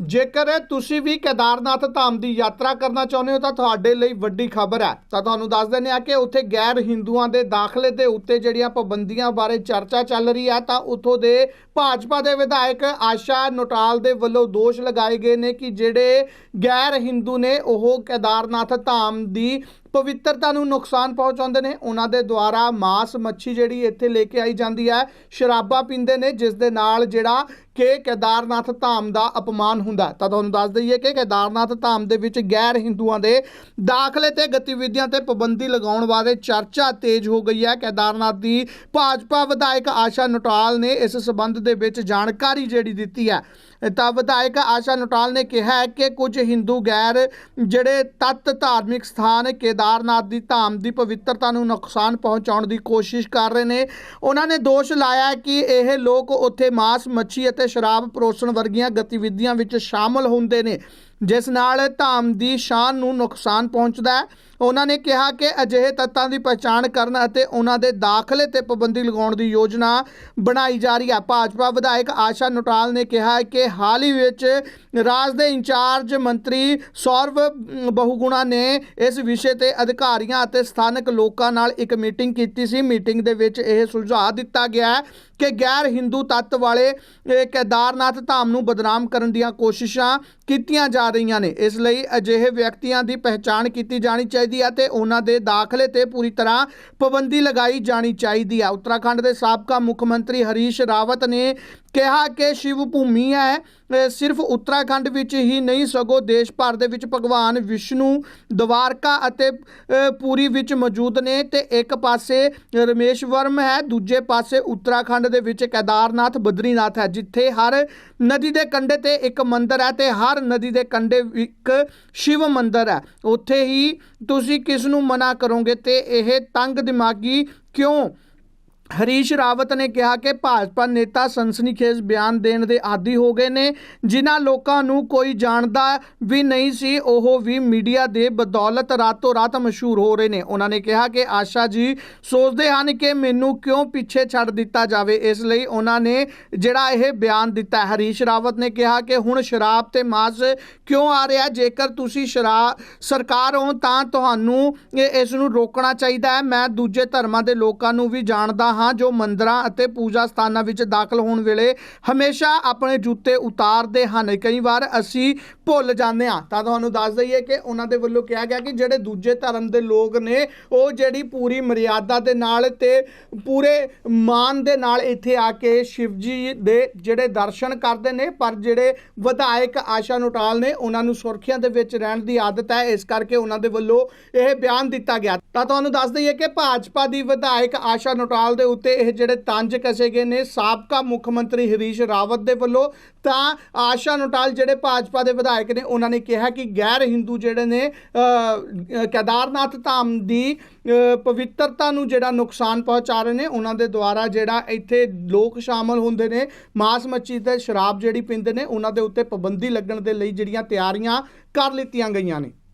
ਜੇਕਰ ਤੁਸੀਂ ਵੀ ਕੇਦਾਰਨਾਥ ਧਾਮ ਦੀ ਯਾਤਰਾ ਕਰਨਾ ਚਾਹੁੰਦੇ ਹੋ, ਤਾਂ ਤੁਹਾਡੇ ਲਈ ਵੱਡੀ ਖਬਰ ਹੈ। ਤਾਂ ਤੁਹਾਨੂੰ ਦੱਸ ਦਿੰਦੇ ਆ ਕਿ ਉੱਥੇ ਗੈਰ ਹਿੰਦੂਆਂ ਦੇ ਦਾਖਲੇ ਦੇ ਉੱਤੇ ਜਿਹੜੀਆਂ ਪਾਬੰਦੀਆਂ ਬਾਰੇ ਚਰਚਾ ਚੱਲ ਰਹੀ ਹੈ, ਤਾਂ ਉੱਥੋਂ ਦੇ ਭਾਜਪਾ ਦੇ ਵਿਧਾਇਕ ਆਸ਼ਾ ਨੋਟਾਲ ਦੇ ਵੱਲੋਂ ਦੋਸ਼ ਲਗਾਏ ਗਏ ਨੇ ਕਿ ਜਿਹੜੇ ਗੈਰ ਹਿੰਦੂ ਨੇ, ਉਹ ਕੇਦਾਰਨਾਥ ਧਾਮ ਦੀ ਪਵਿੱਤਰਤਾ ਨੂੰ ਨੁਕਸਾਨ ਪਹੁੰਚਾਉਂਦੇ ਨੇ। ਉਹਨਾਂ ਦੇ ਦੁਆਰਾ ਮਾਸ ਮੱਛੀ ਜਿਹੜੀ ਇੱਥੇ ਲੈ ਕੇ ਆਈ ਜਾਂਦੀ ਹੈ, ਸ਼ਰਾਬਾਂ ਪੀਂਦੇ ਨੇ, ਜਿਸ ਦੇ ਨਾਲ ਜਿਹੜਾ ਕਿ ਕੇਦਾਰਨਾਥ ਧਾਮ ਦਾ ਅਪਮਾਨ ਹੁੰਦਾ ਤਾਂ ਤੁਹਾਨੂੰ ਦੱਸ ਦਈਏ ਕਿ ਕੇਦਾਰਨਾਥ ਧਾਮ ਦੇ ਵਿੱਚ ਗੈਰ ਹਿੰਦੂਆਂ ਦੇ ਦਾਖਲੇ ਤੇ ਗਤੀਵਿਧੀਆਂ ਤੇ ਪਾਬੰਦੀ ਲਗਾਉਣ ਬਾਰੇ ਚਰਚਾ ਤੇਜ਼ ਹੋ ਗਈ ਹੈ। ਕੇਦਾਰਨਾਥ ਦੀ ਭਾਜਪਾ ਵਿਧਾਇਕ ਆਸ਼ਾ ਨਟਾਲ ਨੇ ਇਸ ਸਬੰਧ ਦੇ ਵਿੱਚ ਜਾਣਕਾਰੀ ਜਿਹੜੀ ਦਿੱਤੀ ਹੈ। ਤਾਂ ਵਿਧਾਇਕ ਆਸ਼ਾ ਨਟਾਲ ਨੇ ਕਿਹਾ ਹੈ ਕਿ ਕੁਝ ਹਿੰਦੂ ਗੈਰ ਜਿਹੜੇ ਤੱਤ ਧਾਰਮਿਕ ਸਥਾਨ ਕੇਦਾਰਨਾਥ ਦੀ ਧਾਮ ਦੀ ਪਵਿੱਤਰਤਾ ਨੂੰ ਨੁਕਸਾਨ ਪਹੁੰਚਾਉਣ ਦੀ ਕੋਸ਼ਿਸ਼ ਕਰ ਰਹੇ ਨੇ, ਉਹਨਾਂ ਨੇ ਦੋਸ਼ ਲਾਇਆ ਕਿ ਇਹ ਲੋਕ ਉੱਥੇ ਮਾਸ ਮੱਛੀ ਅਤੇ ਸ਼ਰਾਬ ਪਰੋਸਣ ਵਰਗੀਆਂ ਗਤੀਵਿਧੀਆਂ ਵਿੱਚ ਸ਼ਾਮਲ ਹੁੰਦੇ ਨੇ। ਜਿਸ ਨਾਲ ਧਾਮ ਦੀ ਸ਼ਾਨ ਨੂੰ ਨੁਕਸਾਨ ਪਹੁੰਚਦਾ ਹੈ। ਉਹਨਾਂ ਨੇ ਕਿਹਾ ਕਿ ਅਜਿਹੇ ਤੱਤਾਂ ਦੀ ਪਛਾਣ ਕਰਨ ਅਤੇ ਉਹਨਾਂ ਦੇ ਦਾਖਲੇ ਤੇ ਪਾਬੰਦੀ ਲਗਾਉਣ ਦੀ ਯੋਜਨਾ ਬਣਾਈ ਜਾ ਰਹੀ ਹੈ। ਭਾਜਪਾ ਵਿਧਾਇਕ ਆਸ਼ਾ ਨੋਟਾਲ ਨੇ ਕਿਹਾ ਕਿ ਹਾਲ ਹੀ ਵਿੱਚ ਰਾਜ ਦੇ ਇੰਚਾਰਜ ਮੰਤਰੀ ਸੌਰਵ ਬਹੁਗੁਣਾ ਨੇ ਇਸ ਵਿਸ਼ੇ ਤੇ ਅਧਿਕਾਰੀਆਂ ਅਤੇ ਸਥਾਨਕ ਲੋਕਾਂ ਨਾਲ ਇੱਕ ਮੀਟਿੰਗ ਕੀਤੀ ਸੀ। ਮੀਟਿੰਗ ਦੇ ਵਿੱਚ ਇਹ ਸੁਝਾਅ ਦਿੱਤਾ ਗਿਆ ਕਿ ਗੈਰ ਹਿੰਦੂ ਤੱਤ ਵਾਲੇ ਕੇਦਾਰਨਾਥ ਧਾਮ ਨੂੰ ਬਦਨਾਮ ਕਰਨ ਦੀਆਂ ਕੋਸ਼ਿਸ਼ਾਂ ਕੀਤੀਆਂ ਜਾ ਰਹੀਆਂ ਨੇ। ਇਸ ਲਈ ਅਜਿਹੇ ਵਿਅਕਤੀਆਂ ਦੀ ਪਹਿਚਾਣ ਕੀਤੀ ਜਾਣੀ ਚਾਹੀਦੀ ਹੈ ਤੇ ਉਹਨਾਂ ਦੇ ਦਾਖਲੇ ਤੇ ਪੂਰੀ ਤਰ੍ਹਾਂ ਪਾਬੰਦੀ ਲਗਾਈ ਜਾਣੀ ਚਾਹੀਦੀ ਹੈ। ਉੱਤਰਾਖੰਡ ਦੇ ਸਾਬਕਾ ਮੁੱਖ ਮੰਤਰੀ ਹਰੀਸ਼ ਰਾਵਤ ਨੇ ਕਿਹਾ ਕਿ ਸ਼ਿਵ ਭੂਮੀ ਹੈ। ਸਿਰਫ ਉੱਤਰਾਖੰਡ ਵਿੱਚ ਹੀ ਨਹੀਂ ਸਗੋਂ ਦੇਸ਼ ਭਰ ਦੇ ਵਿੱਚ ਭਗਵਾਨ ਵਿਸ਼ਨੂੰ ਦਵਾਰਕਾ ਅਤੇ ਅ, ਪੂਰੀ ਵਿੱਚ ਮੌਜੂਦ ਨੇ ਤੇ ਇੱਕ ਪਾਸੇ ਰਮੇਸ਼ਵਰਮ ਹੈ ਦੂਜੇ ਪਾਸੇ ਉੱਤਰਾਖੰਡ ਦੇ ਵਿੱਚ ਕੇਦਾਰਨਾਥ ਬਦਰੀਨਾਥ ਹੈ ਜਿੱਥੇ ਹਰ ਨਦੀ ਦੇ ਕੰਢੇ ਤੇ ਇੱਕ ਮੰਦਿਰ ਹੈ ਤੇ ਹਰ ਨਦੀ ਦੇ ਕੰਢੇ ਇੱਕ ਸ਼ਿਵ ਮੰਦਿਰ ਹੈ। ਉੱਥੇ ਹੀ ਤੁਸੀਂ ਕਿਸ ਨੂੰ ਮਨਾ ਕਰੋਗੇ ਤੇ ਇਹ ਤੰਗ ਦਿਮਾਗੀ ਕਿਉਂ? ਹਰੀਸ਼ ਰਾਵਤ ਨੇ ਕਿਹਾ ਕਿ ਭਾਜਪਾ ਨੇਤਾ ਸਨਸਨੀਖੇਜ਼ ਬਿਆਨ ਦੇਣ ਦੇ ਆਦੀ ਹੋ ਗਏ ਨੇ, ਜਿਨ੍ਹਾਂ ਲੋਕਾਂ ਨੂੰ ਕੋਈ ਜਾਣਦਾ ਵੀ ਨਹੀਂ ਸੀ, ਉਹ ਵੀ ਮੀਡੀਆ ਦੇ ਬਦੌਲਤ ਰਾਤੋਂ ਰਾਤ ਮਸ਼ਹੂਰ ਹੋ ਰਹੇ ਨੇ। ਉਹਨਾਂ ਨੇ ਕਿਹਾ ਕਿ ਆਸ਼ਾ ਜੀ ਸੋਚਦੇ ਹਨ ਕਿ ਮੈਨੂੰ ਕਿਉਂ ਪਿੱਛੇ ਛੱਡ ਦਿੱਤਾ ਜਾਵੇ? ਇਸ ਲਈ ਉਹਨਾਂ ਨੇ ਜਿਹੜਾ ਇਹ ਬਿਆਨ ਦਿੱਤਾ ਹਰੀਸ਼ ਰਾਵਤ ਨੇ ਕਿਹਾ ਕਿ ਹੁਣ ਸ਼ਰਾਬ ਤੇ ਮਾਸ ਕਿਉਂ ਆ ਰਿਹਾ? ਜੇਕਰ ਤੁਸੀਂ ਸ਼ਰਾਬ ਸਰਕਾਰ ਹੋ ਤਾਂ ਤੁਹਾਨੂੰ ਇਸ ਨੂੰ ਰੋਕਣਾ ਚਾਹੀਦਾ ਹੈ। ਮੈਂ ਦੂਜੇ ਧਰਮਾਂ ਦੇ ਲੋਕਾਂ ਨੂੰ ਵੀ ਜਾਣਦਾ ਹਾਂ ਜੋ ਮੰਦਰਾਂ ਅਤੇ ਪੂਜਾ ਸਥਾਨਾਂ ਵਿੱਚ ਦਾਖਲ ਹੋਣ ਵੇਲੇ ਹਮੇਸ਼ਾ ਆਪਣੇ ਜੁੱਤੇ ਉਤਾਰਦੇ ਹਨ। ਕਈ ਵਾਰ ਅਸੀਂ ਭੁੱਲ ਜਾਂਦੇ ਹਾਂ। ਤਾਂ ਤੁਹਾਨੂੰ ਦੱਸ ਦਈਏ ਕਿ ਉਹਨਾਂ ਦੇ ਵੱਲੋਂ ਕਿਹਾ ਗਿਆ ਕਿ ਜਿਹੜੇ ਦੂਜੇ ਧਰਮ ਦੇ ਲੋਕ ਨੇ, ਉਹ ਜਿਹੜੀ ਪੂਰੀ ਮਰਿਆਦਾ ਦੇ ਨਾਲ ਤੇ ਪੂਰੇ ਮਾਨ ਦੇ ਨਾਲ ਇੱਥੇ ਆ ਕੇ ਸ਼ਿਵ ਜੀ ਦੇ ਜਿਹੜੇ ਦਰਸ਼ਨ ਕਰਦੇ ਨੇ, ਪਰ ਜਿਹੜੇ ਵਿਧਾਇਕ ਆਸ਼ਾ ਨੋਟਾਲ ਨੇ, ਉਹਨਾਂ ਨੂੰ ਸੁਰਖੀਆਂ ਦੇ ਵਿੱਚ ਰਹਿਣ ਦੀ ਆਦਤ ਹੈ। ਇਸ ਕਰਕੇ ਉਹਨਾਂ ਦੇ ਵੱਲੋਂ ਇਹ ਬਿਆਨ ਦਿੱਤਾ ਗਿਆ। ਤਾਂ ਤੁਹਾਨੂੰ ਦੱਸ ਦਈਏ ਕਿ ਭਾਜਪਾ ਦੀ ਵਿਧਾਇਕ ਆਸ਼ਾ ਨੋਟਾਲ ਦੇ ਉੱਤੇ ਇਹ ਜਿਹੜੇ ਤੰਜ ਕਸੇ ਗਏ ਨੇ, ਸਾਬਕਾ ਮੁੱਖ ਮੰਤਰੀ ਹਰੀਸ਼ ਰਾਵਤ ਦੇ ਵੱਲੋਂ ਤਾਂ ਆਸ਼ਾ ਨੋਟਾਲ ਜਿਹੜੇ ਭਾਜਪਾ ਦੇ ਵਿਧਾਇਕ ਨੇ, ਉਹਨਾਂ ਨੇ ਕਿਹਾ ਕਿ ਗੈਰ ਹਿੰਦੂ ਜਿਹੜੇ ਨੇ ਕੇਦਾਰਨਾਥ ਧਾਮ ਦੀ ਪਵਿੱਤਰਤਾ ਨੂੰ ਜਿਹੜਾ ਨੁਕਸਾਨ ਪਹੁੰਚਾ ਰਹੇ ਨੇ, ਉਹਨਾਂ ਦੇ ਦੁਆਰਾ ਜਿਹੜਾ ਇੱਥੇ ਲੋਕ ਸ਼ਾਮਲ ਹੁੰਦੇ ਨੇ, ਮਾਸ ਮੱਛੀ ਤੇ ਸ਼ਰਾਬ ਜਿਹੜੀ ਪੀਂਦੇ ਨੇ, ਉਹਨਾਂ ਦੇ ਉੱਤੇ ਪਾਬੰਦੀ ਲੱਗਣ ਦੇ ਲਈ ਜਿਹੜੀਆਂ ਤਿਆਰੀਆਂ ਕਰ ਲਿੱਤੀਆਂ ਗਈਆਂ ਨੇ।